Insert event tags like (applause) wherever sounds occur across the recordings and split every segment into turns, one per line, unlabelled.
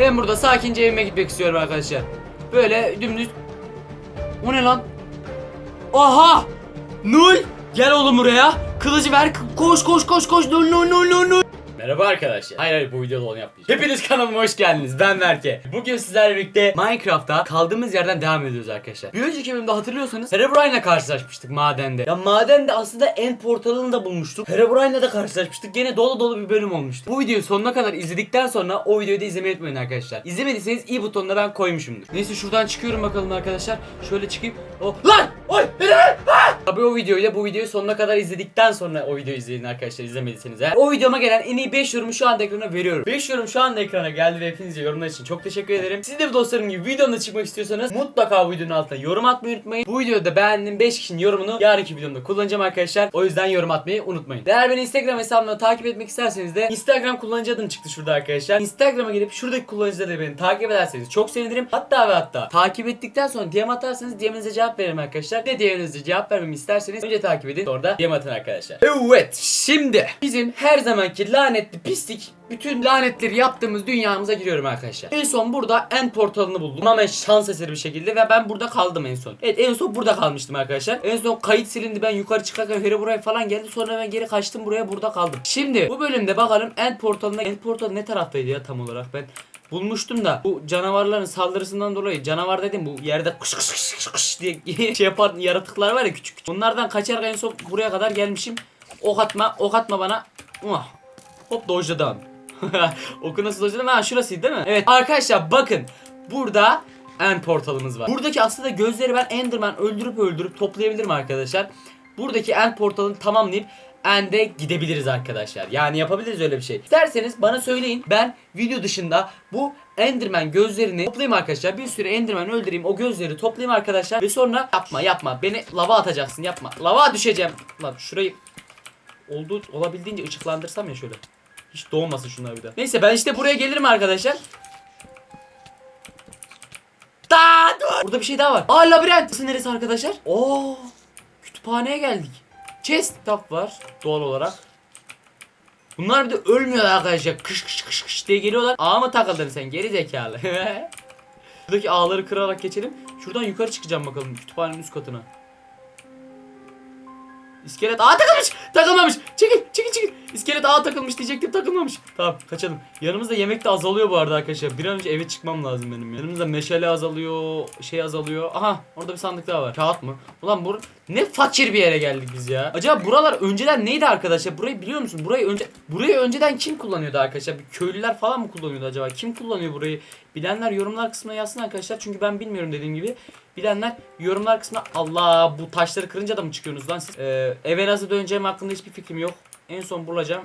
Ben burada sakince evime gitmek istiyorum arkadaşlar. Böyle dümdüz. O ne lan? Aha! Nul! Gel oğlum buraya. Kılıcı ver. Koş koş koş koş. Nul nul nul nul nul. Merhaba arkadaşlar. Hayır hayır bu videoda onu yapmayacağım. Hepiniz kanalıma hoş geldiniz. Ben Berke. Bugün sizlerle birlikte Minecraft'ta kaldığımız yerden devam ediyoruz arkadaşlar. Bir önceki bölümde hatırlıyorsanız Herobrine'la karşılaşmıştık madende. Ya madende aslında en portalını da bulmuştuk. Herobrine'la da karşılaşmıştık. Gene dolu dolu bir bölüm olmuştu. Bu videoyu sonuna kadar izledikten sonra o videoyu da izlemeyi unutmayın arkadaşlar. İzlemediyseniz i butonuna ben koymuşumdur. Neyse şuradan çıkıyorum bakalım arkadaşlar. Şöyle çıkayım. Oh. Lan! Oy! Tabii o videoyu da bu videoyu sonuna kadar izledikten sonra o videoyu izleyin arkadaşlar izlemediyseniz eğer. O videoma gelen en iyi 5 yorumu şu anda ekrana veriyorum. 5 yorum şu anda ekrana geldi ve hepinize yorumlar için çok teşekkür ederim. Siz de bu dostlarım gibi videomda çıkmak istiyorsanız mutlaka bu videonun altına yorum atmayı unutmayın. Bu videoda beğendiğim 5 kişinin yorumunu yarınki videomda kullanacağım arkadaşlar. O yüzden yorum atmayı unutmayın. Eğer beni Instagram hesabımda takip etmek isterseniz de Instagram kullanıcı adım çıktı şurada arkadaşlar. Instagram'a gelip şuradaki kullanıcıları da beni takip ederseniz çok sevinirim. Hatta ve hatta takip ettikten sonra DM atarsanız DM'inize cevap veririm arkadaşlar. Ne DM'inize cevap vermemi isterseniz önce takip edin sonra da DM atın arkadaşlar. Evet şimdi bizim her zamanki lanetli pislik bütün lanetleri yaptığımız dünyamıza giriyorum arkadaşlar. En son burada end portalını buldum. Ama şans eseri bir şekilde ve ben burada kaldım en son. Evet en son burada kalmıştım arkadaşlar. En son kayıt silindi ben yukarı çıkarken Hero buraya falan geldi. Sonra ben geri kaçtım buraya burada kaldım. Şimdi bu bölümde bakalım end portalına. End portal ne taraftaydı ya tam olarak ben bulmuştum da bu canavarların saldırısından dolayı canavar dedim bu yerde kış kış kış kış kış diye (laughs) şey yapan yaratıklar var ya küçük küçük. Bunlardan kaçarak en son buraya kadar gelmişim. Ok atma, ok atma bana. Muah. Hop dojladım. (laughs) Oku nasıl dojladım? Ha şurasıydı değil mi? Evet arkadaşlar bakın. Burada end portalımız var. Buradaki aslında gözleri ben Enderman öldürüp öldürüp toplayabilirim arkadaşlar. Buradaki end portalını tamamlayıp End'e gidebiliriz arkadaşlar. Yani yapabiliriz öyle bir şey. İsterseniz bana söyleyin. Ben video dışında bu Enderman gözlerini toplayayım arkadaşlar. Bir sürü Enderman öldüreyim. O gözleri toplayayım arkadaşlar. Ve sonra yapma yapma. Beni lava atacaksın yapma. Lava düşeceğim. Lan şurayı oldu olabildiğince ışıklandırsam ya şöyle. Hiç doğmasın şunlar bir daha. Neyse ben işte buraya gelirim arkadaşlar. Da dur. Burada bir şey daha var. Aa labirent. Burası neresi arkadaşlar? Oo. Kütüphaneye geldik. Chest kitap var doğal olarak. Bunlar bir de ölmüyorlar arkadaşlar. Kış kış kış kış diye geliyorlar. Ağa mı takıldın sen geri zekalı. (laughs) Buradaki ağları kırarak geçelim. Şuradan yukarı çıkacağım bakalım kütüphanenin üst katına. İskelet ağa takılmış. Takılmamış. Çekil çekil çekil. İskelet ağa takılmış diyecektim takılmamış. Tamam kaçalım. Yanımızda yemek de azalıyor bu arada arkadaşlar. Bir an önce eve çıkmam lazım benim. Yanımızda meşale azalıyor. Şey azalıyor. Aha orada bir sandık daha var. Kağıt mı? Ulan bu ne fakir bir yere geldik biz ya. Acaba buralar önceden neydi arkadaşlar? Burayı biliyor musun? Burayı önce burayı önceden kim kullanıyordu arkadaşlar? Bir köylüler falan mı kullanıyordu acaba? Kim kullanıyor burayı? Bilenler yorumlar kısmına yazsın arkadaşlar. Çünkü ben bilmiyorum dediğim gibi. Bilenler yorumlar kısmına Allah bu taşları kırınca da mı çıkıyorsunuz lan siz? Ee, eve nasıl döneceğim hakkında hiçbir fikrim yok. En son bulacağım.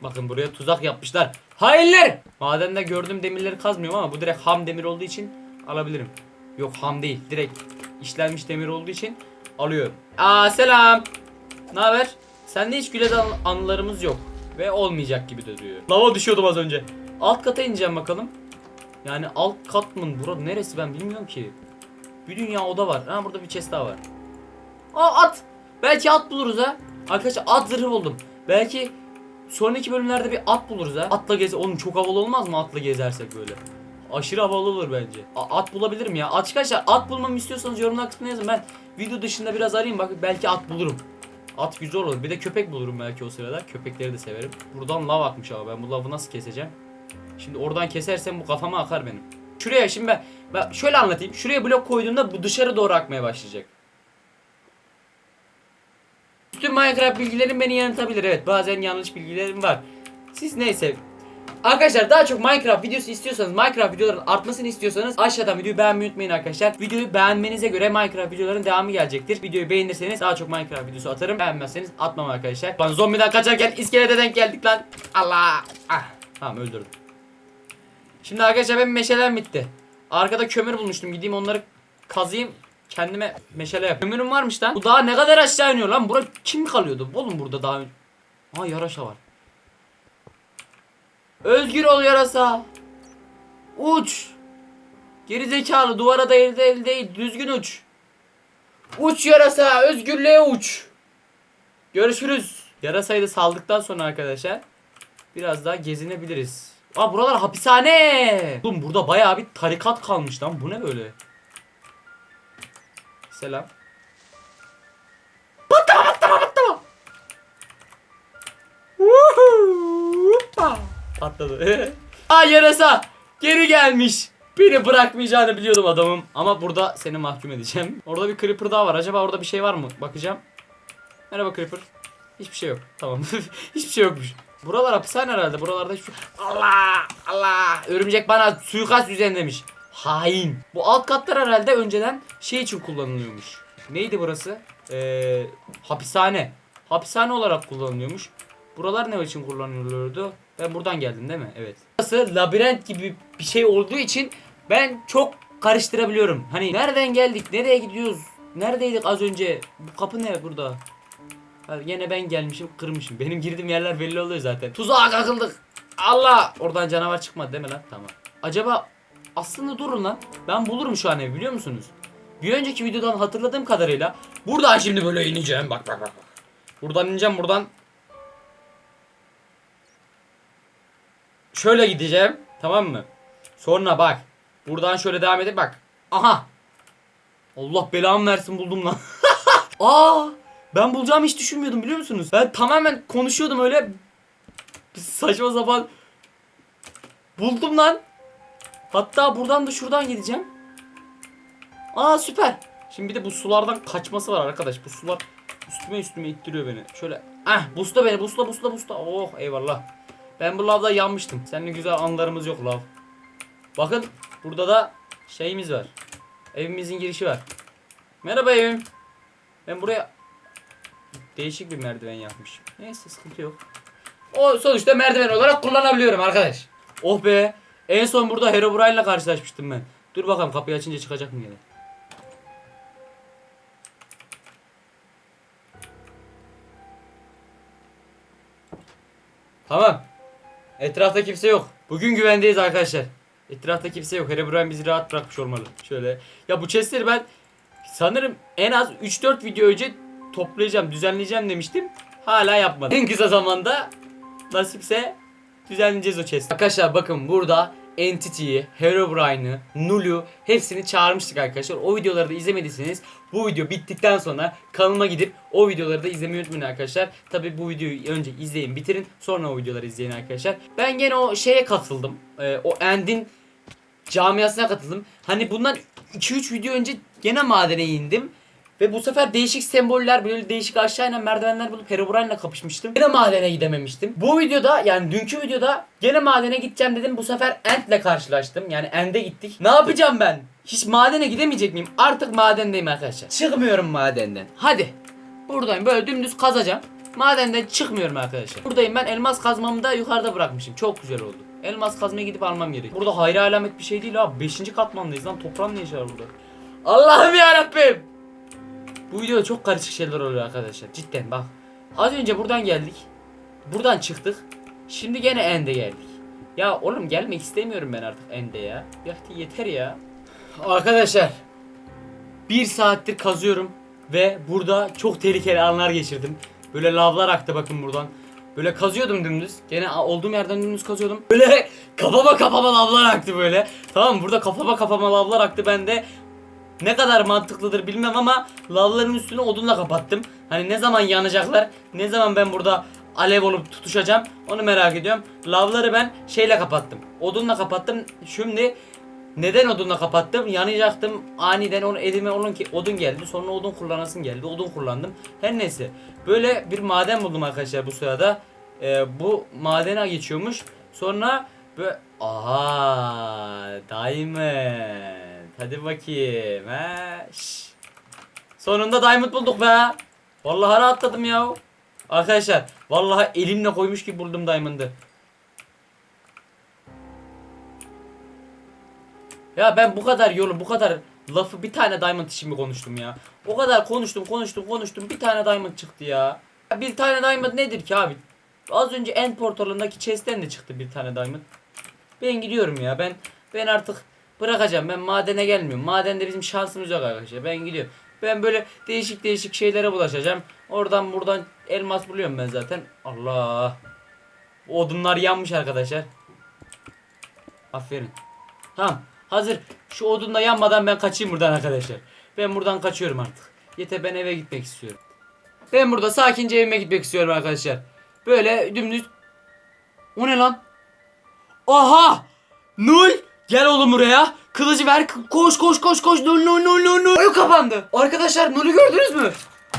Bakın buraya tuzak yapmışlar. Hainler! Madende gördüğüm demirleri kazmıyorum ama bu direkt ham demir olduğu için alabilirim. Yok ham değil. Direkt işlenmiş demir olduğu için alıyorum. Aa selam. Ne haber? Sende hiç güle an- anılarımız yok. Ve olmayacak gibi de duruyor. Lava düşüyordum az önce. Alt kata ineceğim bakalım. Yani alt kat mı? Burada neresi ben bilmiyorum ki. Bir dünya oda var. Ha burada bir chest daha var. Aa at. Belki at buluruz ha. Arkadaşlar at zırhı buldum. Belki sonraki bölümlerde bir at buluruz ha. Atla gez. Oğlum çok havalı olmaz mı atla gezersek böyle? Aşırı havalı olur bence. A- at bulabilirim ya. Arkadaşlar at bulmamı istiyorsanız yorumlar kısmına yazın. Ben video dışında biraz arayayım bak belki at bulurum. At güzel olur. Bir de köpek bulurum belki o sırada. Köpekleri de severim. Buradan lav akmış ama ben bu lavı nasıl keseceğim? Şimdi oradan kesersem bu kafama akar benim. Şuraya şimdi ben, ben şöyle anlatayım. Şuraya blok koyduğumda bu dışarı doğru akmaya başlayacak. Bütün Minecraft bilgilerim beni yanıltabilir. Evet bazen yanlış bilgilerim var. Siz neyse. Arkadaşlar daha çok Minecraft videosu istiyorsanız Minecraft videoların artmasını istiyorsanız aşağıdan videoyu beğenmeyi unutmayın arkadaşlar. Videoyu beğenmenize göre Minecraft videoların devamı gelecektir. Videoyu beğenirseniz daha çok Minecraft videosu atarım. Beğenmezseniz atmam arkadaşlar. Lan zombiden kaçarken iskelete denk geldik lan. Allah. Ah. Tamam öldürdüm. Şimdi arkadaşlar benim meşalem bitti. Arkada kömür bulmuştum. Gideyim onları kazıyım. Kendime meşale yap. Kömürüm varmış lan. Bu daha ne kadar aşağı iniyor lan. Bura kim kalıyordu? Oğlum burada daha önce. Aa yaraşa var. Özgür ol yarasa. Uç. Geri zekalı duvara da elde el değil. Düzgün uç. Uç yarasa. Özgürlüğe uç. Görüşürüz. Yarasayı da saldıktan sonra arkadaşlar biraz daha gezinebiliriz. Aa buralar hapishane. Oğlum burada bayağı bir tarikat kalmış lan. Bu ne böyle? Selam. Patlama patlama patlama. Patladı. (laughs) Aa yarasa geri gelmiş. Beni bırakmayacağını biliyordum adamım. Ama burada seni mahkum edeceğim. Orada bir creeper daha var. Acaba orada bir şey var mı? Bakacağım. Merhaba creeper. Hiçbir şey yok. Tamam. (laughs) hiçbir şey yokmuş. Buralar hapishane herhalde. Buralarda hiçbir Allah! Allah! Örümcek bana suikast düzenlemiş. Hain. Bu alt katlar herhalde önceden şey için kullanılıyormuş. Neydi burası? Ee, hapishane. Hapishane olarak kullanılıyormuş. Buralar ne için kullanılıyordu? Ben buradan geldim değil mi? Evet. Burası labirent gibi bir şey olduğu için ben çok karıştırabiliyorum. Hani nereden geldik? Nereye gidiyoruz? Neredeydik az önce? Bu kapı ne burada? Yine ben gelmişim kırmışım. Benim girdiğim yerler belli oluyor zaten. Tuzağa kakıldık. Allah! Oradan canavar çıkmadı değil mi lan? Tamam. Acaba aslında durun lan. Ben bulurum şu an evi biliyor musunuz? Bir önceki videodan hatırladığım kadarıyla buradan şimdi böyle ineceğim. Bak bak. bak. Buradan ineceğim buradan. Şöyle gideceğim. Tamam mı? Sonra bak. Buradan şöyle devam edip bak. Aha. Allah belamı versin buldum lan. (laughs) Aa! Ben bulacağımı hiç düşünmüyordum biliyor musunuz? Ben tamamen konuşuyordum öyle saçma sapan. Buldum lan. Hatta buradan da şuradan gideceğim. Aa süper. Şimdi bir de bu sulardan kaçması var arkadaş. Bu sular üstüme üstüme ittiriyor beni. Şöyle. Ah busla beni busla busla busla. Oh eyvallah. Ben bu lavda yanmıştım. Seninle güzel anılarımız yok lav. Bakın burada da şeyimiz var. Evimizin girişi var. Merhaba evim. Ben buraya değişik bir merdiven yapmışım. Neyse sıkıntı yok. O sonuçta merdiven olarak kullanabiliyorum arkadaş. Oh be. En son burada Herobrine'la karşılaşmıştım ben. Dur bakalım kapıyı açınca çıkacak mı gene? Tamam. Etrafta kimse yok. Bugün güvendeyiz arkadaşlar. Etrafta kimse yok. Herobrine bizi rahat bırakmış olmalı. Şöyle. Ya bu chestleri ben sanırım en az 3-4 video önce toplayacağım, düzenleyeceğim demiştim. Hala yapmadım. En kısa zamanda nasipse düzenleyeceğiz o chest. Arkadaşlar bakın burada Entity'yi, Herobrine'ı, Null'u hepsini çağırmıştık arkadaşlar. O videoları da izlemediyseniz bu video bittikten sonra kanalıma gidip o videoları da izlemeyi unutmayın arkadaşlar. Tabi bu videoyu önce izleyin bitirin sonra o videoları izleyin arkadaşlar. Ben gene o şeye katıldım. Ee, o End'in camiasına katıldım. Hani bundan 2-3 video önce gene madene indim. Ve bu sefer değişik semboller böyle değişik aşağı inen merdivenler bulup Herobrine'le kapışmıştım. Gene madene gidememiştim. Bu videoda yani dünkü videoda gene madene gideceğim dedim. Bu sefer Ent'le karşılaştım. Yani End'e gittik. Ne yapacağım ben? Hiç madene gidemeyecek miyim? Artık madendeyim arkadaşlar. Çıkmıyorum madenden. Hadi. Buradayım böyle dümdüz kazacağım. Madenden çıkmıyorum arkadaşlar. Buradayım ben elmas kazmamı da yukarıda bırakmışım. Çok güzel oldu. Elmas kazmaya gidip almam gerek. Burada hayra alamet bir şey değil abi. 5. katmandayız lan. Toprağın ne işi var burada? Allah'ım ya Rabbim. Bu videoda çok karışık şeyler oluyor arkadaşlar. Cidden bak. Az önce buradan geldik. Buradan çıktık. Şimdi gene End'e geldik. Ya oğlum gelmek istemiyorum ben artık End'e ya. Ya yeter ya. Arkadaşlar. Bir saattir kazıyorum. Ve burada çok tehlikeli anlar geçirdim. Böyle lavlar aktı bakın buradan. Böyle kazıyordum dümdüz. Gene olduğum yerden dümdüz kazıyordum. Böyle (laughs) kafama kafama lavlar aktı böyle. Tamam burada kafama kafama lavlar aktı. Ben de ne kadar mantıklıdır bilmem ama lavların üstünü odunla kapattım. Hani ne zaman yanacaklar, ne zaman ben burada alev olup tutuşacağım onu merak ediyorum. Lavları ben şeyle kapattım. Odunla kapattım. Şimdi neden odunla kapattım? Yanacaktım. Aniden onu elime onun ki odun geldi. Sonra odun kullanasım geldi. Odun kullandım. Her neyse. Böyle bir maden buldum arkadaşlar bu sırada. Ee, bu madene geçiyormuş. Sonra böyle aha diamond. Hadi bakayım. He. şş. Sonunda diamond bulduk be. Vallahi rahatladım ya. Arkadaşlar vallahi elimle koymuş gibi buldum diamond'ı. Ya ben bu kadar yolu bu kadar lafı bir tane diamond için mi konuştum ya? O kadar konuştum konuştum konuştum bir tane diamond çıktı ya. Ya Bir tane diamond nedir ki abi? Az önce end portalındaki chest'ten de çıktı bir tane diamond. Ben gidiyorum ya ben ben artık bırakacağım ben madene gelmiyorum. Madende bizim şansımız yok arkadaşlar ben gidiyorum. Ben böyle değişik değişik şeylere bulaşacağım. Oradan buradan elmas buluyorum ben zaten. Allah. Odunlar yanmış arkadaşlar. Aferin. Tamam. Hazır. Şu odun da yanmadan ben kaçayım buradan arkadaşlar. Ben buradan kaçıyorum artık. Yeter ben eve gitmek istiyorum. Ben burada sakince evime gitmek istiyorum arkadaşlar. Böyle dümdüz. O ne lan? Aha! Nul! Gel oğlum buraya. Kılıcı ver. Koş koş koş koş. Nul nul nul nul. Oyun kapandı. Arkadaşlar Nul'ü gördünüz mü?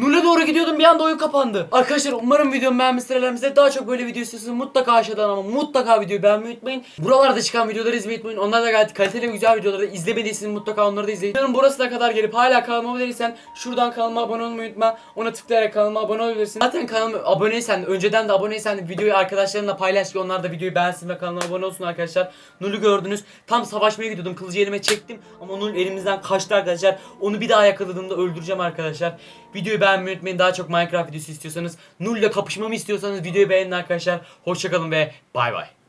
Nul'e doğru gidiyordum bir anda oyun kapandı. Arkadaşlar umarım videomu beğenmişsinizdir. Daha çok böyle video istiyorsanız mutlaka aşağıdan ama mutlaka videoyu beğenmeyi unutmayın. Buralarda çıkan videoları izlemeyi unutmayın. Onlar da gayet kaliteli ve güzel videoları izlemediyseniz mutlaka onları da izleyin. Videonun burasına kadar gelip hala kanalıma abone değilsen şuradan kanalıma abone olmayı unutma. Ona tıklayarak kanalıma abone olabilirsin. Zaten kanalıma aboneysen önceden de aboneysen de videoyu arkadaşlarınla paylaş ki onlar da videoyu beğensin ve kanalıma abone olsun arkadaşlar. Nul'ü gördünüz. Tam savaşmaya gidiyordum. Kılıcı elime çektim ama Nul elimizden kaçtı arkadaşlar. Onu bir daha yakaladığımda öldüreceğim arkadaşlar. Videoyu beğenmeyi unutmayın. Daha çok Minecraft videosu istiyorsanız, Nul ile kapışmamı istiyorsanız videoyu beğenin arkadaşlar. Hoşçakalın ve bay bay.